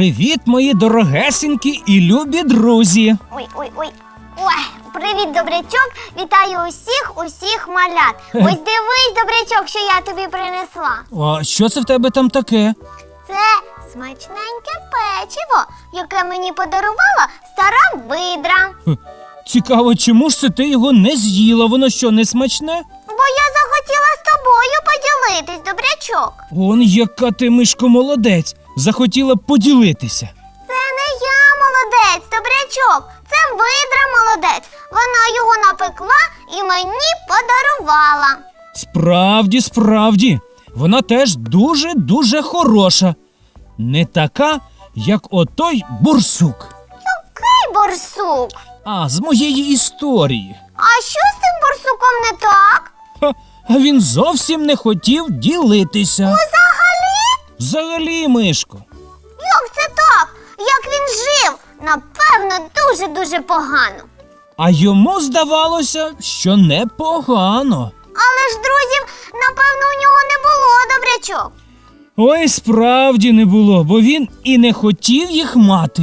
Привіт, мої дорогесенькі і любі друзі! Ой, ой, ой. Ой, привіт, добрячок! Вітаю усіх, усіх малят. Ось дивись, добрячок, що я тобі принесла. А що це в тебе там таке? Це смачненьке печиво, яке мені подарувала стара видра. Цікаво, чому ж це ти його не з'їла? Воно що, не смачне? Бо я захотіла з тобою поділитись, добрячок. Он яка ти мишко молодець. Захотіла поділитися. Це не я молодець, добрячок. Це видра молодець. Вона його напекла і мені подарувала. Справді, справді, вона теж дуже-дуже хороша. Не така, як отой бурсук. Який борсук? А, з моєї історії. А що з тим борсуком не так? Ха, а він зовсім не хотів ділитися. Взагалі? Мишко. Як це так? Як він жив? Напевно, дуже-дуже погано. А йому здавалося, що непогано. Але ж друзів, напевно, у нього не було добрячок. Ой, справді не було, бо він і не хотів їх мати.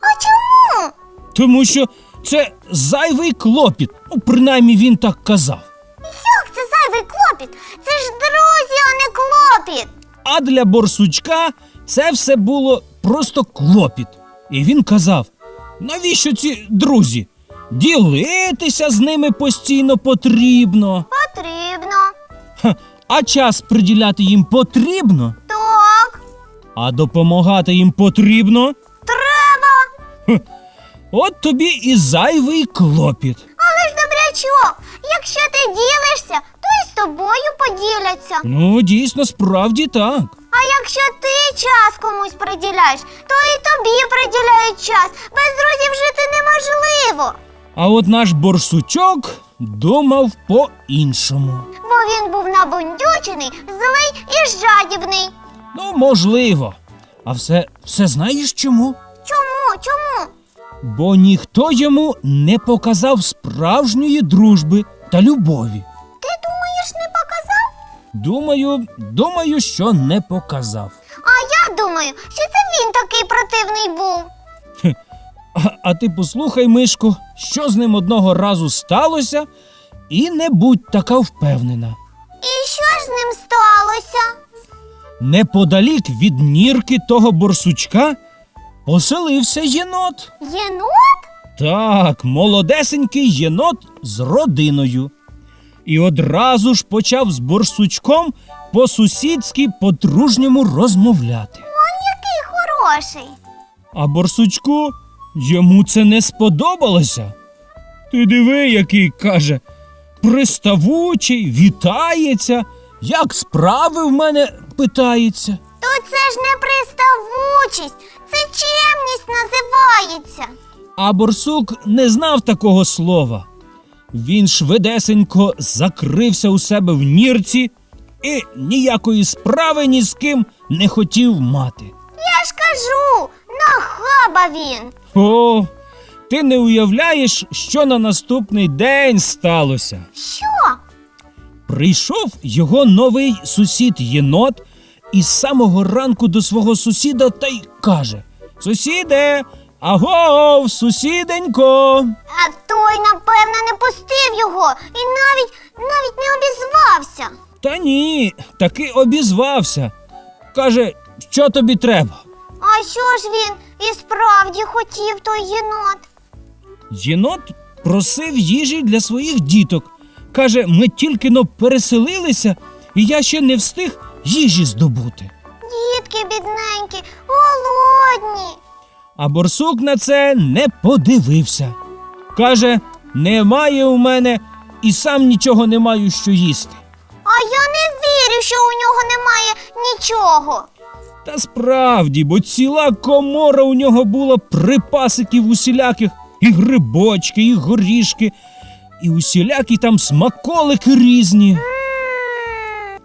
А чому? Тому що це зайвий клопіт. Ну, принаймні він так казав. А для борсучка це все було просто клопіт. І він казав: навіщо ці друзі? Ділитися з ними постійно потрібно. Потрібно. Ха, а час приділяти їм потрібно, Так, а допомагати їм потрібно. треба. От тобі і зайвий клопіт. Але ж добрячок, якщо ти ділишся, тобою поділяться. Ну, дійсно, справді так. А якщо ти час комусь приділяєш, то і тобі приділяють час. Без друзів жити неможливо. А от наш борсучок думав по-іншому. Бо він був набундючений, злий і жадібний. Ну, можливо. А все, все знаєш чому? Чому? Чому? Бо ніхто йому не показав справжньої дружби та любові. Думаю, думаю, що не показав. А я думаю, що це він такий противний був. А, а ти послухай, Мишко, що з ним одного разу сталося, і не будь така впевнена. І що ж з ним сталося? Неподалік від нірки того борсучка поселився єнот. Єнот? Так, молодесенький єнот з родиною. І одразу ж почав з борсучком по-сусідськи по-дружньому розмовляти. Он який хороший. А борсучку йому це не сподобалося. Ти диви, який каже, приставучий, вітається, як справи в мене питається. То це ж не приставучість, це чемність називається. А борсук не знав такого слова. Він швидесенько закрився у себе в нірці і ніякої справи ні з ким не хотів мати. Я ж кажу, нахаба він. О, ти не уявляєш, що на наступний день сталося. Що? Прийшов його новий сусід єнот і з самого ранку до свого сусіда та й каже: Сусіде, агов, сусіденько. А той, напевно, не пустив його і навіть навіть не обізвався. Та ні, таки обізвався. Каже, що тобі треба? А що ж він і справді хотів той єнот? Єнот просив їжі для своїх діток. Каже, ми тільки но переселилися, і я ще не встиг їжі здобути. Дітки бідненькі, голодні. А борсук на це не подивився. Каже: немає у мене і сам нічого не маю що їсти. А я не вірю, що у нього немає нічого. Та справді, бо ціла комора у нього була припасиків усіляких, і грибочки, і горішки, і усілякі там смаколики різні.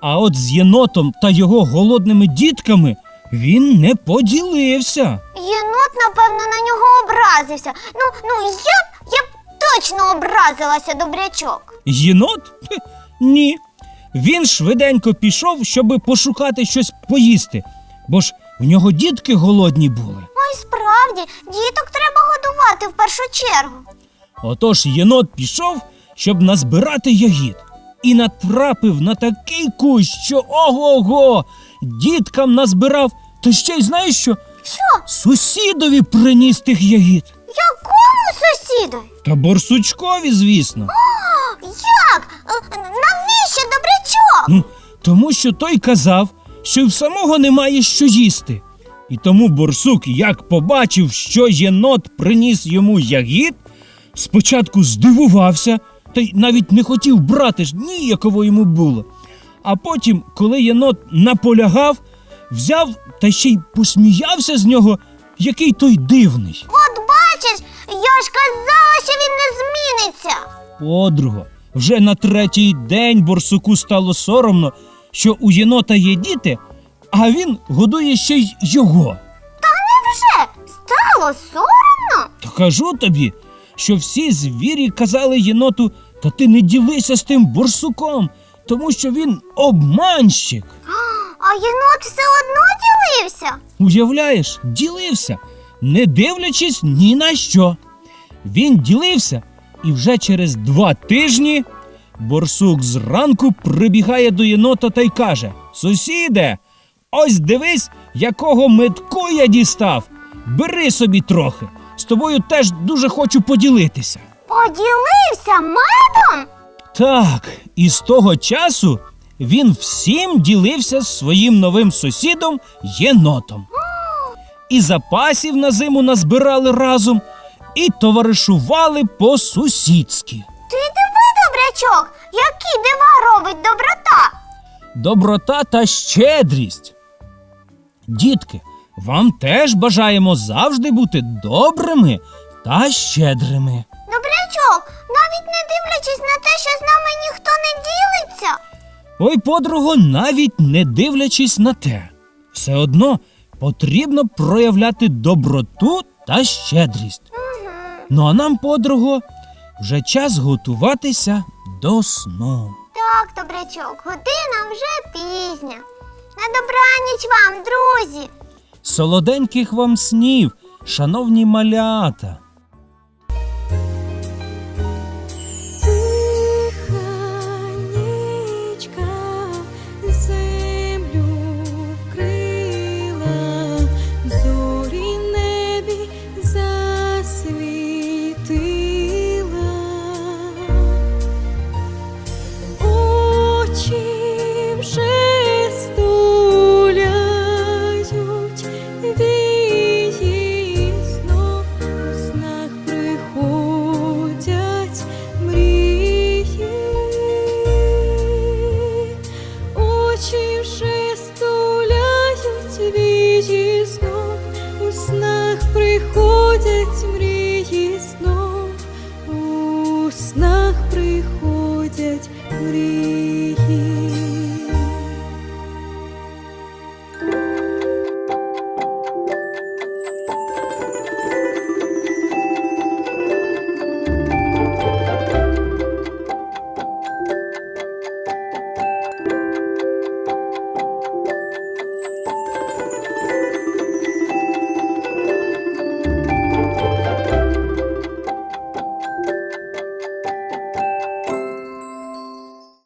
А от з єнотом та його голодними дітками він не поділився. Єнот, напевно, на нього образився. Ну, ну я б я б точно образилася, добрячок. Єнот? Хе, Ні. Він швиденько пішов, щоби пошукати щось поїсти, бо ж В нього дітки голодні були. Ой, справді, діток треба годувати в першу чергу. Отож єнот пішов, щоб назбирати ягід, і натрапив на такий кущ, що ого-го, діткам назбирав, та ще й знаєш що? Що? Сусідові приніс тих ягід. Якому сусіду? Та борсучкові, звісно. Як? Е, Навіщо добрячок? Ну, тому що той казав, що в самого немає що їсти. І тому борсук, як побачив, що єнот приніс йому ягід, спочатку здивувався, та й навіть не хотів брати ж ніяково йому було. А потім, коли єнот наполягав, взяв та ще й посміявся з нього, який той дивний. От бачиш, я ж казала, що він не зміниться. Подруго, вже на третій день борсуку стало соромно, що у єнота є діти, а він годує ще й його. Та невже? Стало соромно? Та кажу тобі, що всі звірі казали єноту, та ти не ділися з тим борсуком, тому що він обманщик. А єнот все одно ділився. Уявляєш, ділився, не дивлячись ні на що. Він ділився, і вже через два тижні борсук зранку прибігає до єнота та й каже: Сусіде, ось дивись, якого метку я дістав. Бери собі трохи. З тобою теж дуже хочу поділитися. Поділився медом? Так, і з того часу він всім ділився з своїм новим сусідом єнотом. І запасів на зиму назбирали разом, і товаришували по-сусідськи. Ти диви, добрячок, які дива робить доброта. Доброта та щедрість. Дітки, вам теж бажаємо завжди бути добрими та щедрими. Добрячок, навіть не дивлячись на те, що з нами ніхто не ділиться. Ой, подруго, навіть не дивлячись на те, все одно потрібно проявляти доброту та щедрість. Ну а нам, подруго, вже час готуватися до сну. Так, добрячок, година вже пізня. На добраніч вам, друзі. Солоденьких вам снів, шановні малята. мрій.